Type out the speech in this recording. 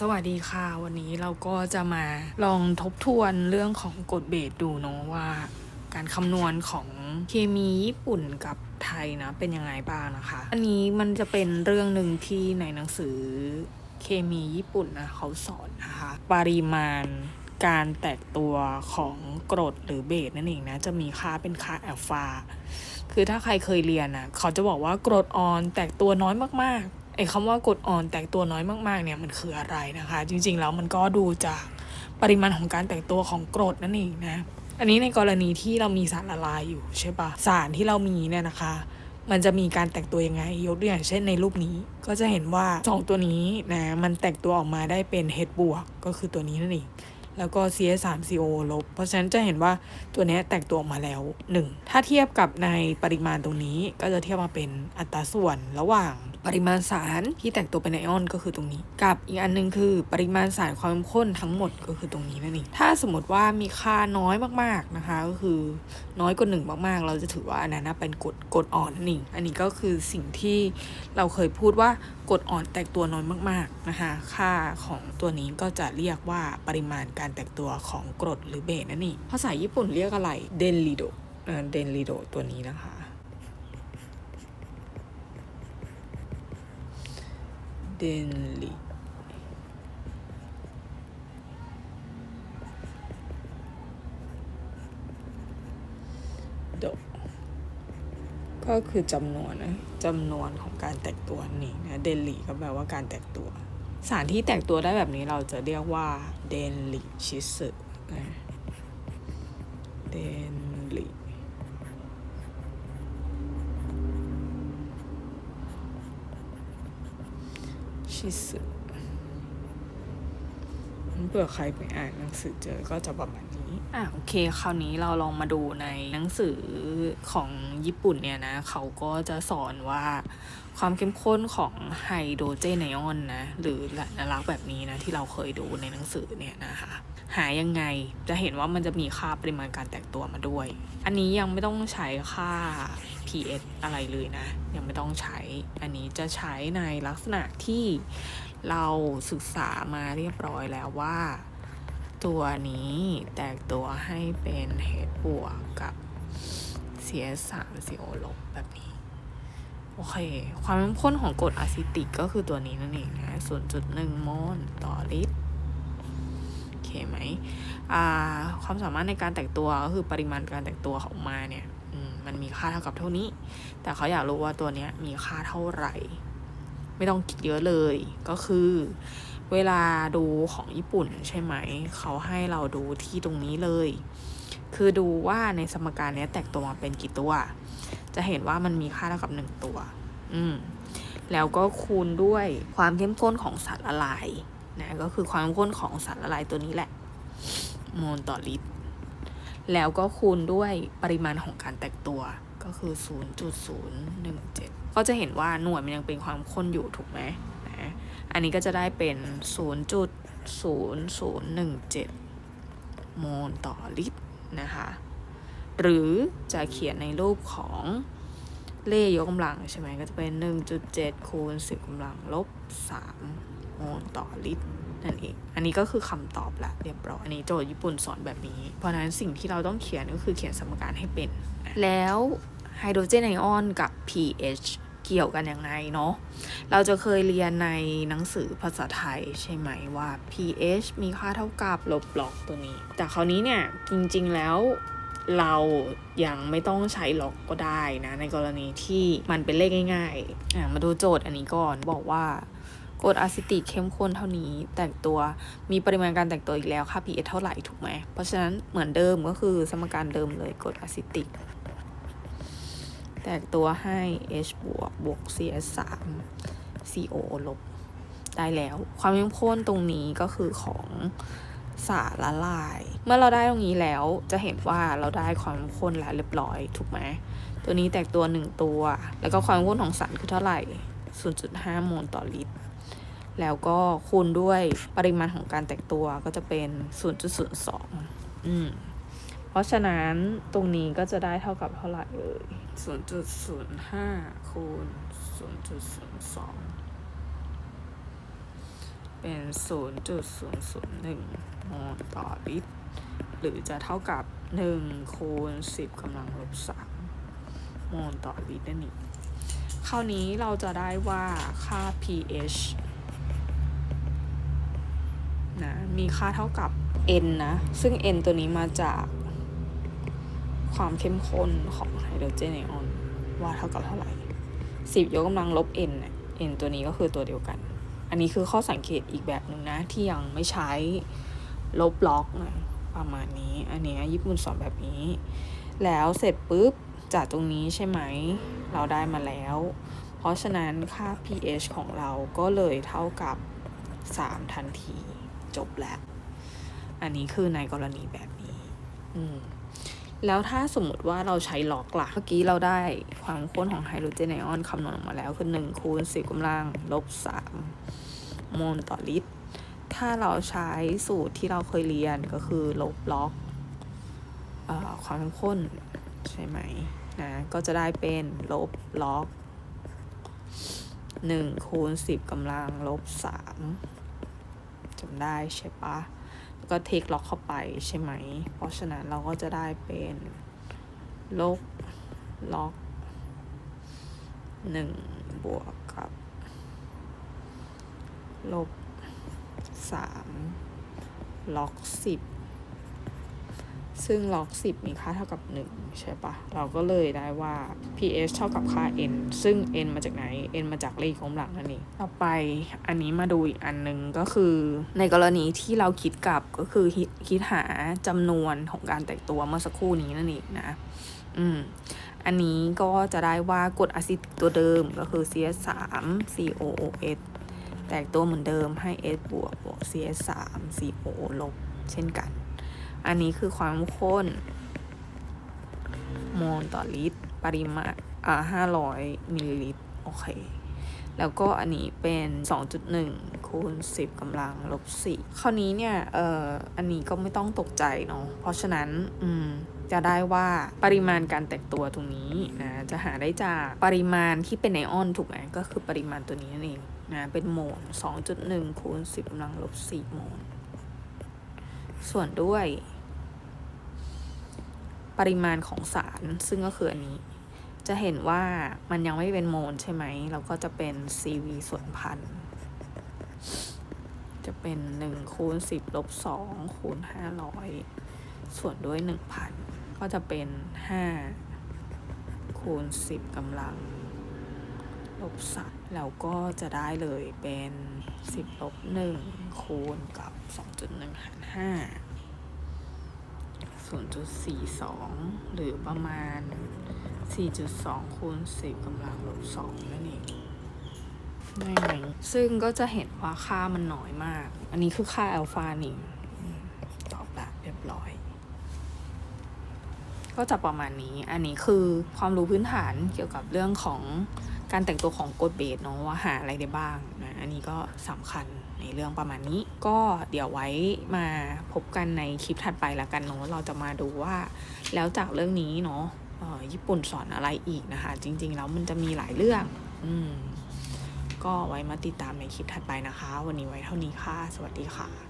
สวัสดีค่ะ วันนี้เราก็จะมาลองทบทวนเรื่องของกฎเบสดูเนาะว่า การคำนวณของเคมีญี่ปุ่นกับไทยนะ เป็นยังไงบ้างนะคะ อันนี้มันจะเป็นเรื่องหนึ่งที่ในหนังสือเคมีญี่ปุ่นนะเขาสอนนะคะ ปริมาณการแตกตัวของกรดหรือเบสนั่นเองนะ จะมีค่าเป็นค่าแอลฟาคือถ้าใครเคยเรียนอะเขาจะบอกว่ากรดอ่อนแตกตัวน้อยมากๆ ไอ้คำว่ากรดอ่อนแตกตัวน้อยมากๆเนี่ยมันคืออะไรนะคะ จริงๆแล้วมันก็ดูจากปริมาณของการแตกตัวของกรดนั่นเองนะอันนี้ในกรณีที่เรามีสารละลายอยู่ใช่ปะสารที่เรามีเนี่ยนะคะ มันจะมีการแตกตัวยังไงยกตัวอย่างเช่นในรูปนี้ ก็จะเห็นว่าสองตัวนี้นะมันแตกตัวออกมาได้เป็น H บวกก็คือตัวนี้นั่นเอง แล้วก็ CS3CO ลบ เพราะฉะนั้นจะเห็นว่าตัวนี้แตกตัวออกมาแล้ว 1 ถ้าเทียบกับในปริมาณตรงนี้ก็จะเทียบมาเป็นอัตราส่วนระหว่างปริมาณสารที่แตกตัวเป็นไอออนก็คือตรงนี้ กับอีกอันหนึงคือปริมาณสารความเข้มข้นทั้งหมดก็คือตรงนี้นั่นเองถ้าสมมติว่ามีค่าน้อยมากๆนะคะ ก็คือน้อยกว่าหนึ่งมากๆ เราจะถือว่าอันนั้นเป็นกดกดอ่อนนั่นเองอันนี้ก็คือสิ่งที่เราเคยพูดว่ากดอ่อนแตกตัวน้อยมากๆนะคะ ค่าของตัวนี้ก็จะเรียกว่าปริมาณการการแตกตัวของกรดหรือเบสนั่นเองภาษาญี่ปุ่นเรียกอะไรเดนริโดเดนริโดตัวนี้นะคะเดนริโดก็คือจำนวนนะจำนวนของการแตกตัวนี่นะเดนลีก็แปลว่าการแตกตัว สารที่แตกตัวได้แบบนี้เราจะเรียกว่าเดนลิชิสึนะเดนลิชิสึ เผื่อใครไปอ่านหนังสือเจอก็จะประมาณนี้อะโอเค คราวนี้เราลองมาดูในหนังสือของญี่ปุ่นเนี่ยนะ เขาก็จะสอนว่าความเข้มข้นของไฮโดรเจนไอออนนะ หรือลักษณ์แบบนี้นะ ที่เราเคยดูในหนังสือเนี่ยนะคะ หายังไงจะเห็นว่ามันจะมีค่าปริมาณการแตกตัวมาด้วย อันนี้ยังไม่ต้องใช้ค่า pH อะไรเลยนะ ยังไม่ต้องใช้ อันนี้จะใช้ในลักษณะที่เราศึกษามาเรียบร้อยแล้วว่า ตัวนี้แตกตัวให้เป็น H บวกกับ CS3CO ลบแบบนี้ โอเค ความเข้มข้นของกรดอะซิติกก็คือตัวนี้นั่นเองนะ0.1โมลต่อลิตรโอเคไหมความสามารถในการแตกตัวก็คือปริมาณการแตกตัวของมาเนี่ย มันมีค่าเท่ากับเท่านี้ แต่เขาอยากรู้ว่าตัวเนี้ยมีค่าเท่าไหร่ ไม่ต้องคิดเยอะเลย ก็คือ เวลาดูของญี่ปุ่นใช่ไหม เขาให้เราดูที่ตรงนี้เลย คือดูว่าในสมการนี้แตกตัวมาเป็นกี่ตัว จะเห็นว่ามันมีค่าเท่ากับหนึ่งตัว อืม แล้วก็คูณด้วยความเข้มข้นของสารละลายนะ ก็คือความเข้มข้นของสารละลายตัวนี้แหละ โมลต่อลิตร แล้วก็คูณด้วยปริมาณของการแตกตัวก็คือ 0.017 ก็จะเห็นว่าหน่วยมันยังเป็นความข้นอยู่ถูกไหมนะอันนี้ก็จะได้เป็น 0.0017 โมลต่อลิตรนะคะ หรือจะเขียนในรูปของเลขยกกำลังใช่ไหมก็จะเป็น 1.7 คูณ 10กำลังลบ 3 โมลต่อลิตร นั่นเอง อันนี้ก็คือคำตอบละเรียบร้อย อันนี้โจทย์ญี่ปุ่นสอนแบบนี้ เพราะนั้นสิ่งที่เราต้องเขียนก็คือเขียนสมการให้เป็น แล้วไฮโดรเจนไอออนกับ pH เกี่ยวกันยังไงเนาะ เราจะเคยเรียนในหนังสือภาษาไทยใช่ไหมว่า pH มีค่าเท่ากับลบล็อกตัวนี้ แต่คราวนี้เนี่ยจริงๆแล้วเรายังไม่ต้องใช้ล็อกก็ได้นะ ในกรณีที่มันเป็นเลขง่ายๆ มาดูโจทย์อันนี้ก่อนบอกว่า กรดอะซิติกเข้มข้นเท่านี้ แตกตัวมีปริมาณการแตกตัวอีกแล้วค่า pH เท่าไหร่ถูกไหม เพราะฉะนั้นเหมือนเดิมก็คือสมการเดิมเลยกรดอะซิติก แตกตัวให้ H บวกบวก CS 3 CO ลบได้แล้ว ความเข้มข้นตรงนี้ก็คือของสารละลาย เมื่อเราได้ตรงนี้แล้วจะเห็นว่าเราได้ความเข้มข้นแล้วเรียบร้อยถูกไหมตัวนี้แตกตัว 1 ตัว แล้วก็ความเข้มข้นของสารคือเท่าไหร่ 0.5 โมลต่อลิตร แล้วก็คูณด้วยปริมาณของการแตกตัวก็จะเป็น 0.02 อืม เพราะฉะนั้นตรงนี้ก็จะได้เท่ากับเท่าไหร่เลย0.05 คูณ 0.02เเป็น 0.001 โมลต่อลิตร หรือจะเท่ากับ 1 คูณ 10กำลังลบ 3 โมลต่อลิตรนั่นเองคราวนี้เราจะได้ว่าค่า pH นะ มีค่าเท่ากับ n นะ ซึ่ง n ตัวนี้มาจากความเข้มข้นของไฮโดรเจนไอออนว่าเท่ากับเท่าไหร่ 10 ยกกำลังลบ n เนี่ย n ตัวนี้ก็คือตัวเดียวกัน อันนี้คือข้อสังเกตอีกแบบหนึ่งนะ ที่ยังไม่ใช้ลบล็อกนะประมาณนี้ อันนี้ญี่ปุ่นสอนแบบนี้ แล้วเสร็จปุ๊บจากตรงนี้ใช่ไหม เราได้มาแล้ว เพราะฉะนั้นค่า pH ของเราก็เลยเท่ากับ 3 ทันที จบแล้ว อันนี้คือในกรณีแบบนี้ อืมแล้วถ้าสมมติว่าเราใช้ล็อกล่ะ เมื่อกี้เราได้ความข้นของไฮโดรเจนไอออนคำนวณออกมาแล้ว คือ1คูณ10กำลังลบ3โมลต่อลิตร ถ้าเราใช้สูตรที่เราเคยเรียนก็คือลบล็อกอความเข้มข้นใช่ไหมนะ ก็จะได้เป็นลบล็อก1คูณ10กำลังลบ3 จำได้ใช่ปะแล้วก็เทคล็อกเข้าไปใช่ไหม เพราะฉะนั้นเราก็จะได้เป็นลบล็อกหนึ่งบวกกับ ลบสามล็อกสิบ ซึ่งล็อกสิบมีค่าเท่ากับหนึ่งใช่ปะเราก็เลยได้ว่า pH เท่ากับค่า n ซึ่ง n มาจากไหน n มาจากเลขของหลังนั่นเองต่อไปอันนี้มาดูอีกอันหนึ่งก็คือ ในกรณีที่เราคิดกลับก็คือคิดคิดหาจำนวนของการแตกตัวเมื่อสักครู่นี้นั่นเองนะ อืม อันนี้ก็จะได้ว่ากรดอะซิตตัวเดิมก็คือ CS3 COOH แตกตัวเหมือนเดิมให้ S บวกบวก CS3 COO ลบเช่นกัน อันนี้คือความข้นโมลต่อลิตร ปริมาณอ่าห้าร้อยมิลลิลิตร โอเค แล้วก็อันนี้เป็น 2.1 คูณ 10กำลังลบ4คราวนี้เนี่ย เอ่อ อันนี้ก็ไม่ต้องตกใจเนาะ เพราะฉะนั้น อืมจะได้ว่าปริมาณการแตกตัวตรงนี้นะจะหาได้จากปริมาณที่เป็นไอออนถูกไหมก็คือปริมาณตัวนี้นั่นเองนะเป็นโมล 2.1 คูณ 10กำลังลบ4โมล ส่วนด้วย ปริมาณของสารซึ่งก็คืออันนี้ จะเห็นว่ามันยังไม่เป็นโมลใช่ไหมเราก็จะเป็น CV ส่วนพัน จะเป็น 1 คูณ 10 ลบ 2 คูณ 500 ส่วนด้วย 1,000 ก็จะเป็น 5 คูณ 10กำลัง ลบ3แล้วก็จะได้เลยเป็น 10 ลบ 1 คูณกับ 2.1 หาร 5 0.42 หรือประมาณ 4.2คูณ10กำลังลบ2นั่นเองได้ไหมซึ่งก็จะเห็นว่าค่ามันน้อยมาก อันนี้คือค่าอัลฟานี่อืมตอบแบบเรียบร้อย ก็จะประมาณนี้ อันนี้คือความรู้พื้นฐานเกี่ยวกับเรื่องของ การแต่งตัวของโกดเบสเนาะว่าหาอะไรได้บ้างนะอันนี้ก็สำคัญในเรื่องประมาณนี้ ก็เดี๋ยวไว้มาพบกันในคลิปถัดไปละกันเนาะเราจะมาดูว่า แล้วจากเรื่องนี้เนาะญี่ปุ่นสอนอะไรอีกนะคะ จริง ๆ แล้วมันจะมีหลายเรื่อง อืมก็ไว้มาติดตามในคลิปถัดไปนะคะ วันนี้ไว้เท่านี้ค่ะ สวัสดีค่ะ